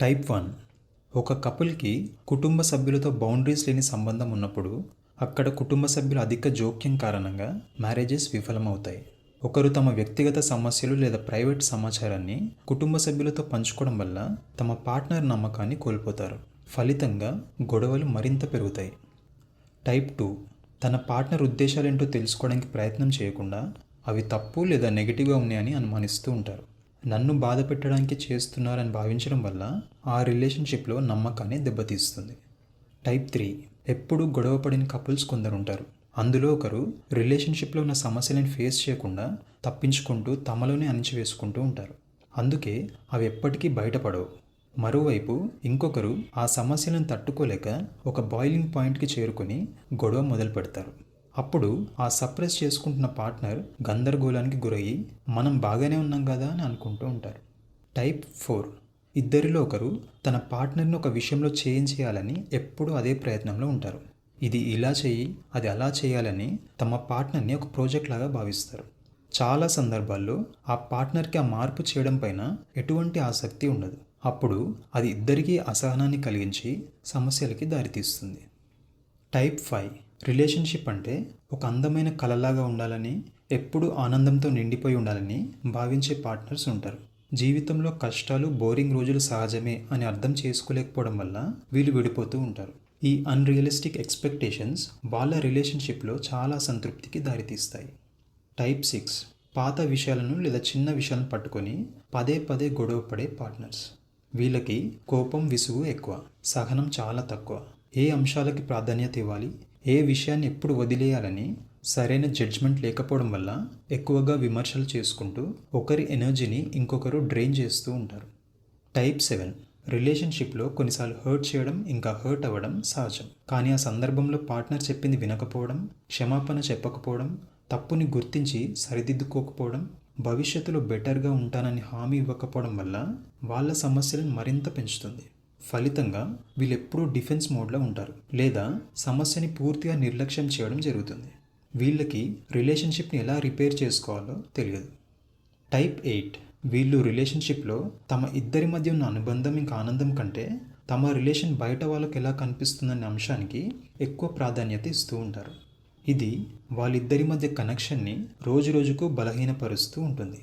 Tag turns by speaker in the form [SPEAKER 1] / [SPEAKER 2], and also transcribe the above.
[SPEAKER 1] Type one. ఒక కపుల్కి కుటుంబ సభ్యులతో బౌండరీస్ లేని సంబంధం ఉన్నప్పుడు అక్కడ కుటుంబ సభ్యుల అధిక జోక్యం కారణంగా మ్యారేజెస్ విఫలమవుతాయి. ఒకరు తమ వ్యక్తిగత సమస్యలు లేదా ప్రైవేట్ సమాచారాన్ని కుటుంబ సభ్యులతో పంచుకోవడం వల్ల తమ పార్ట్నర్ నమ్మకాన్ని కోల్పోతారు. ఫలితంగా గొడవలు మరింత పెరుగుతాయి. Type two. తన పార్ట్నర్ ఉద్దేశాలేంటో తెలుసుకోవడానికి ప్రయత్నం చేయకుండా అవి తప్పు లేదా నెగిటివ్గా ఉన్నాయని అనుమానిస్తూ ఉంటారు. నన్ను బాధ పెట్టడానికి చేస్తున్నారని భావించడం వల్ల ఆ రిలేషన్షిప్లో నమ్మకాన్ని దెబ్బతీస్తుంది. టైప్ త్రీ ఎప్పుడూ గొడవ పడిన కపుల్స్ కొందరు ఉంటారు. అందులో ఒకరు రిలేషన్షిప్లో ఉన్న సమస్యలను ఫేస్ చేయకుండా తప్పించుకుంటూ తమలోనే అణిచివేసుకుంటూ ఉంటారు. అందుకే అవి ఎప్పటికీ బయటపడవు. మరోవైపు ఇంకొకరు ఆ సమస్యలను తట్టుకోలేక ఒక బాయిలింగ్ పాయింట్కి చేరుకొని గొడవ మొదలు పెడతారు అప్పుడు ఆ సప్రెస్ చేసుకుంటున్న పార్ట్నర్ గందరగోళానికి గురయ్యి మనం బాగానే ఉన్నాం కదా అని అనుకుంటూ ఉంటారు. Type four. ఇద్దరిలో ఒకరు తన పార్ట్నర్ని ఒక విషయంలో చేంజ్ చేయాలని ఎప్పుడూ అదే ప్రయత్నంలో ఉంటారు. ఇది ఇలా చేయి అది అలా చేయాలని తమ పార్ట్నర్ని ఒక ప్రాజెక్ట్ లాగా భావిస్తారు. చాలా సందర్భాల్లో ఆ పార్ట్నర్కి ఆ మార్పు చేయడం పైన ఎటువంటి ఆసక్తి ఉండదు. అప్పుడు అది ఇద్దరికీ అసహనాన్ని కలిగించి సమస్యలకి దారితీస్తుంది. Type five. రిలేషన్షిప్ అంటే ఒక అందమైన కలలాగా ఉండాలని ఎప్పుడూ ఆనందంతో నిండిపోయి ఉండాలని భావించే పార్ట్నర్స్ ఉంటారు. జీవితంలో కష్టాలు బోరింగ్ రోజులు సహజమే అని అర్థం చేసుకోలేకపోవడం వల్ల వీళ్ళు విడిపోతూ ఉంటారు. ఈ అన్రియలిస్టిక్ ఎక్స్పెక్టేషన్స్ వాళ్ళ రిలేషన్షిప్లో చాలా సంతృప్తికి దారితీస్తాయి. టైప్ సిక్స్ పాత విషయాలను లేదా చిన్న విషయాలను పట్టుకొని పదే పదే గొడవ పడే పార్ట్నర్స్ వీళ్ళకి కోపం విసుగు ఎక్కువ సహనం చాలా తక్కువ. ఏ అంశాలకి ప్రాధాన్యత ఇవ్వాలి? ఏ విషయాన్ని ఎప్పుడు వదిలేయాలని సరైన జడ్జ్మెంట్ లేకపోవడం వల్ల ఎక్కువగా విమర్శలు చేసుకుంటూ ఒకరి ఎనర్జీని ఇంకొకరు డ్రైన్ చేస్తూ ఉంటారు. Type seven. రిలేషన్షిప్లో కొన్నిసార్లు హర్ట్ చేయడం ఇంకా హర్ట్ అవ్వడం సహజం. కానీ ఆ సందర్భంలో పార్ట్నర్ చెప్పింది వినకపోవడం క్షమాపణ చెప్పకపోవడం తప్పుని గుర్తించి సరిదిద్దుకోకపోవడం భవిష్యత్తులో బెటర్గా ఉంటానని హామీ ఇవ్వకపోవడం వల్ల వాళ్ళ సమస్యలను మరింత పెంచుతుంది. ఫలితంగా వీళ్ళెప్పుడూ డిఫెన్స్ మోడ్లో ఉంటారు లేదా సమస్యని పూర్తిగా నిర్లక్ష్యం చేయడం జరుగుతుంది. వీళ్ళకి రిలేషన్షిప్ని ఎలా రిపేర్ చేసుకోవాలో తెలియదు. Type eight. వీళ్ళు రిలేషన్షిప్లో తమ ఇద్దరి మధ్య ఉన్న అనుబంధం ఇంకా ఆనందం కంటే తమ రిలేషన్ బయట వాళ్ళకి ఎలా కనిపిస్తుందనే అంశానికి ఎక్కువ ప్రాధాన్యత ఇస్తూ ఉంటారు. ఇది వాళ్ళిద్దరి మధ్య కనెక్షన్ని రోజు రోజుకు బలహీనపరుస్తూ ఉంటుంది.